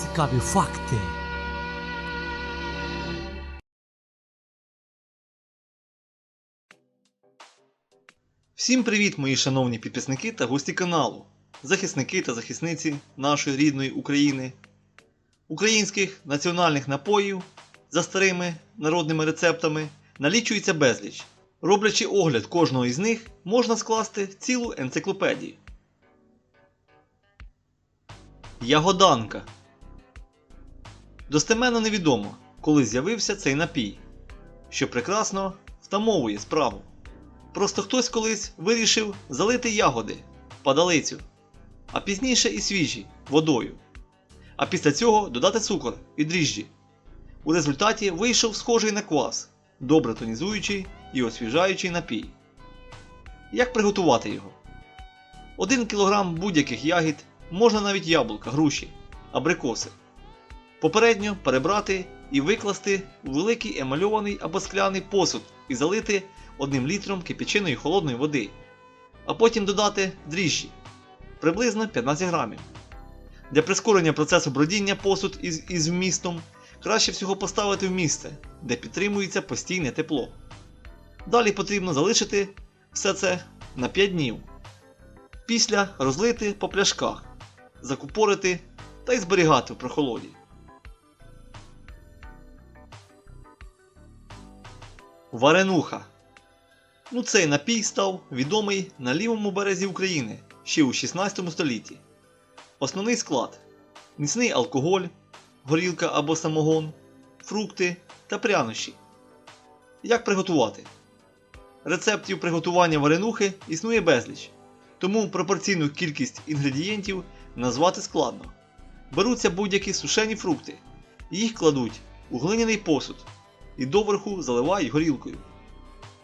Цікаві факти. Всім привіт, мої шановні підписники та гості каналу, захисники та захисниці нашої рідної України, українських національних напоїв за старими народними рецептами налічується безліч. Роблячи огляд кожного із них, можна скласти цілу енциклопедію. Ягоданка. Достеменно невідомо, коли з'явився цей напій, що прекрасно втамовує справу. Просто хтось колись вирішив залити ягоди, падалицю, а пізніше і свіжі водою. А після цього додати цукор і дріжджі. У результаті вийшов схожий на квас, добре тонізуючий і освіжаючий напій. Як приготувати його? 1 кг будь-яких ягід, можна навіть яблука, груші, абрикоси. Попередньо перебрати і викласти у великий емальований або скляний посуд і залити 1 літром кипяченої холодної води, а потім додати дріжджі приблизно 15 грамів. Для прискорення процесу бродіння посуд із, із вмістом краще всього поставити в місце, де підтримується постійне тепло. Далі потрібно залишити все це на 5 днів. Після розлити по пляшках, закупорити та й зберігати в прохолоді. Варенуха. Ну, цей напій став відомий на лівому березі України ще у 16 столітті. Основний склад: міцний алкоголь, горілка або самогон, фрукти та прянощі. Як приготувати? Рецептів приготування варенухи існує безліч, тому пропорційну кількість інгредієнтів назвати складно. Беруться будь-які сушені фрукти, їх кладуть у глиняний посуд і доверху заливають горілкою.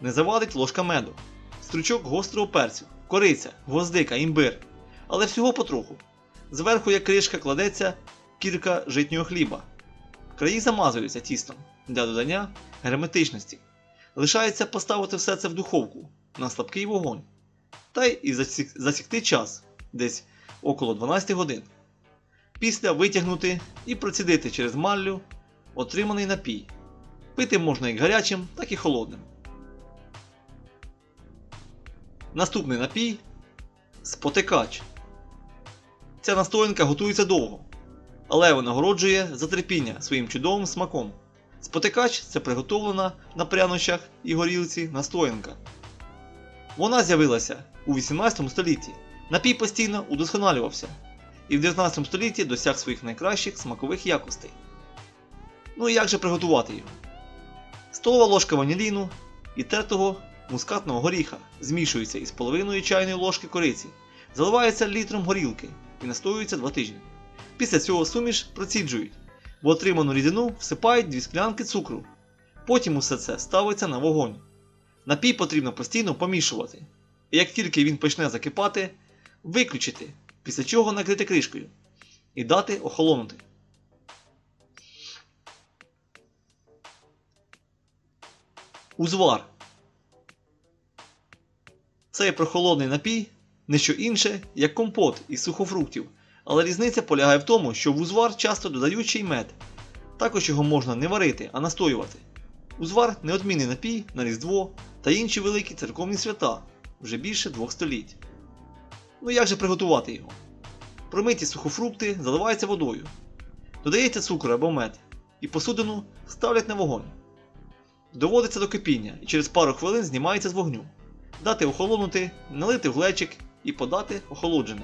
Не завадить ложка меду, стручок гострого перцю, кориця, гвоздика, імбир, але всього потроху. Зверху, як кришка, кладеться кілька житнього хліба. Краї замазуються тістом для додання герметичності. Лишається поставити все це в духовку на слабкий вогонь. Та й засікти час десь около 12 годин. Після витягнути і процідити через маллю отриманий напій. Пити можна як гарячим, так і холодним. Наступний напій спотикач. Ця настоянка готується довго, але винагороджує за терпіння своїм чудовим смаком. Спотикач це приготовлена на прянощах і горілці настоянка. Вона з'явилася у 18 столітті. Напій постійно удосконалювався і в 19 столітті досяг своїх найкращих смакових якостей. Ну і як же приготувати його? Столова ложка ваніліну і тертого мускатного горіха змішується із половиною чайної ложки кориці, заливається літром горілки і настоюється 2 тижні. Після цього суміш проціджують, в отриману рідину всипають 2 склянки цукру. Потім усе це ставиться на вогонь. Напій потрібно постійно помішувати. І як тільки він почне закипати, виключити, після чого накрити кришкою і дати охолонути. Узвар. Цей прохолодний напій не що інше, як компот із сухофруктів, але різниця полягає в тому, що в узвар часто додають ще й мед. Також його можна не варити, а настоювати. Узвар неодмінний напій на Різдво та інші великі церковні свята вже більше двох століть. Ну як же приготувати його? Промиті сухофрукти заливаються водою, додається цукор або мед, і посудину ставлять на вогонь. Доводиться до кипіння і через пару хвилин знімається з вогню. Дати охолонути, налити в глечик і подати охолодженим.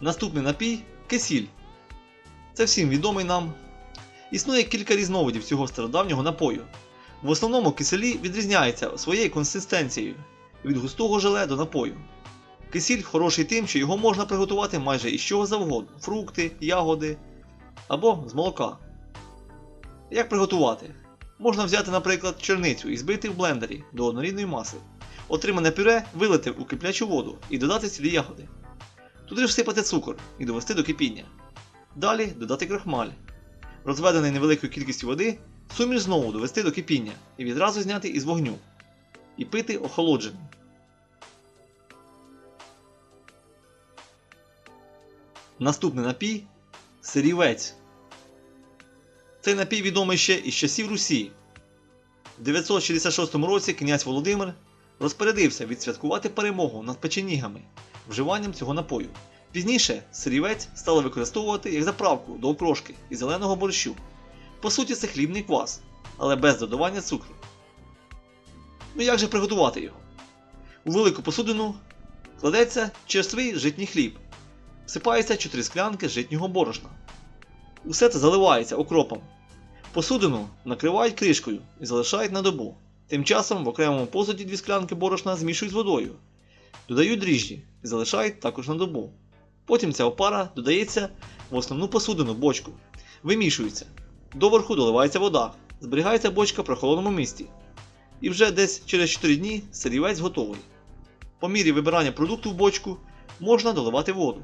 Наступний напій кисіль. Це всім відомий нам. Існує кілька різновидів цього стародавнього напою. В основному киселі відрізняється своєю консистенцією від густого желе до напою. Кисіль хороший тим, що його можна приготувати майже із чого завгодно фрукти, ягоди або з молока. Як приготувати? Можна взяти, наприклад, черницю і збити в блендері до однорідної маси. Отримане пюре вилити у киплячу воду і додати цілі ягоди. Туди ж всипати цукор і довести до кипіння. Далі додати крахмаль. Розведений невеликою кількістю води, суміш знову довести до кипіння і відразу зняти із вогню. І пити охолодженим. Наступний напій сирівець. Цей напій відомий ще із часів Русі. В 966 році князь Володимир розпорядився відсвяткувати перемогу над печенігами вживанням цього напою. Пізніше сирівець стали використовувати як заправку до окрошки і зеленого борщу. По суті, це хлібний квас, але без додавання цукру. Ну як же приготувати його? У велику посудину кладеться черствий житній хліб, всипається 4 склянки житнього борошна. Усе це заливається окропом. Посудину накривають кришкою і залишають на добу. Тим часом в окремому посуді дві склянки борошна змішують з водою, додають дріжджі і залишають також на добу. Потім ця опара додається в основну посудину бочку, вимішується. Доверху доливається вода, зберігається бочка в прохолодному місці. І вже десь через 4 дні сирівець готовий. По мірі вибирання продукту в бочку можна доливати воду.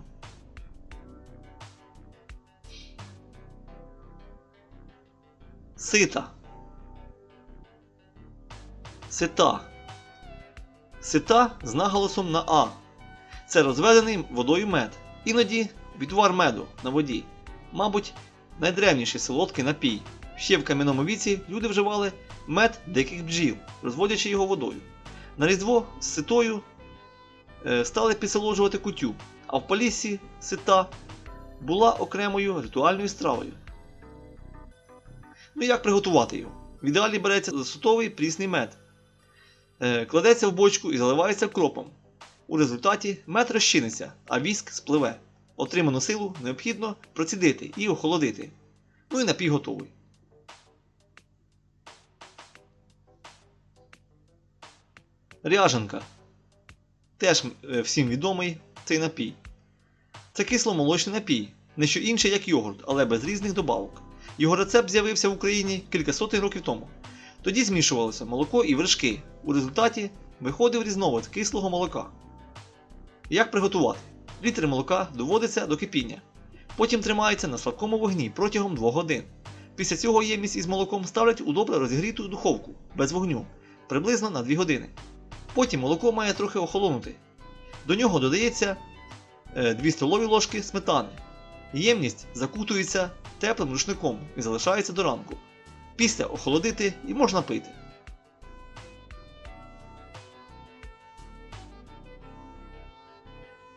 Сита. Сита. Сита з наголосом на А. Це розведений водою мед. Іноді відвар меду на воді. Мабуть, найдревніший солодкий напій. Ще в кам'яному віці люди вживали мед диких бджіл, розводячи його водою. На різдво з ситою е, стали підсоложувати кутю, а в полісі сита була окремою ритуальною стравою. Ну і як приготувати його? В ідеалі береться сутовий прісний мед, Е, кладеться в бочку і заливається кропом. У результаті мед розчиниться, а віск спливе. Отриману силу необхідно процідити і охолодити. Ну і напій готовий. Ряженка. Теж е, всім відомий цей напій. Це кисломолочний напій, не що інше, як йогурт, але без різних добавок. Його рецепт з'явився в Україні кілька сотень років тому. Тоді змішувалося молоко і вершки. У результаті виходив різновид кислого молока. Як приготувати? Літр молока доводиться до кипіння. Потім тримається на слабкому вогні протягом 2 годин. Після цього ємність із молоком ставлять у добре розігріту духовку без вогню приблизно на 2 години. Потім молоко має трохи охолонути. До нього додається 2 столові ложки сметани. Ємність закутується теплим рушником і залишається до ранку. Після охолодити і можна пити.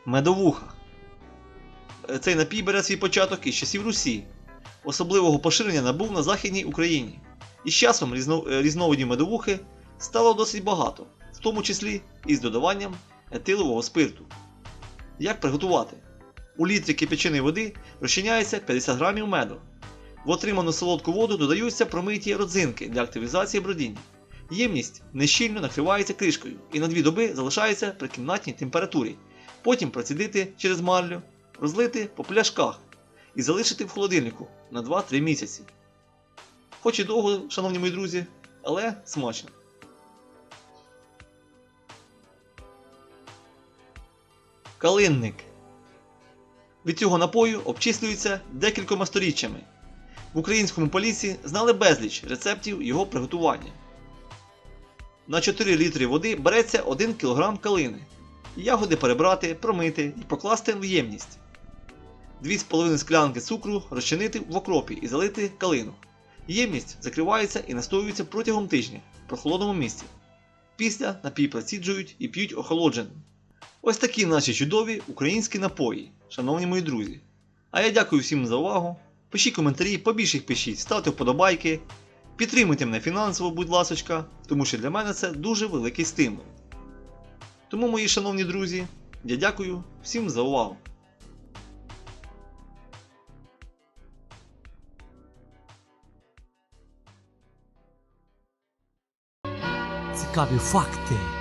Медовуха. Цей напій бере свій початок із часів Русі. Особливого поширення набув на Західній Україні. І з часом е, різновидів медовухи стало досить багато, в тому числі із додаванням етилового спирту. Як приготувати? У літрі кипяченої води розчиняється 50 грамів меду. В отриману солодку воду додаються промиті родзинки для активізації бродіння. Ємність нещільно накривається кришкою і на 2 доби залишається при кімнатній температурі. Потім процідити через марлю, розлити по пляшках і залишити в холодильнику на 2-3 місяці. Хоч і довго, шановні мої друзі, але смачно. Калинник. Від цього напою обчислюється декількома сторіччями. В українському полісі знали безліч рецептів його приготування. На 4 літри води береться 1 кг калини. Ягоди перебрати, промити і покласти в ємність. 2,5 склянки цукру розчинити в окропі і залити калину. Ємність закривається і настоюється протягом тижня в прохолодному місці. Після напій проціджують і п'ють охолодженим. Ось такі наші чудові українські напої, шановні мої друзі. А я дякую всім за увагу. Пишіть коментарі, побільше їх пишіть, ставте вподобайки. Підтримуйте мене фінансово, будь ласочка, тому що для мене це дуже великий стимул. Тому, мої шановні друзі, я дякую всім за увагу. Цікаві факти.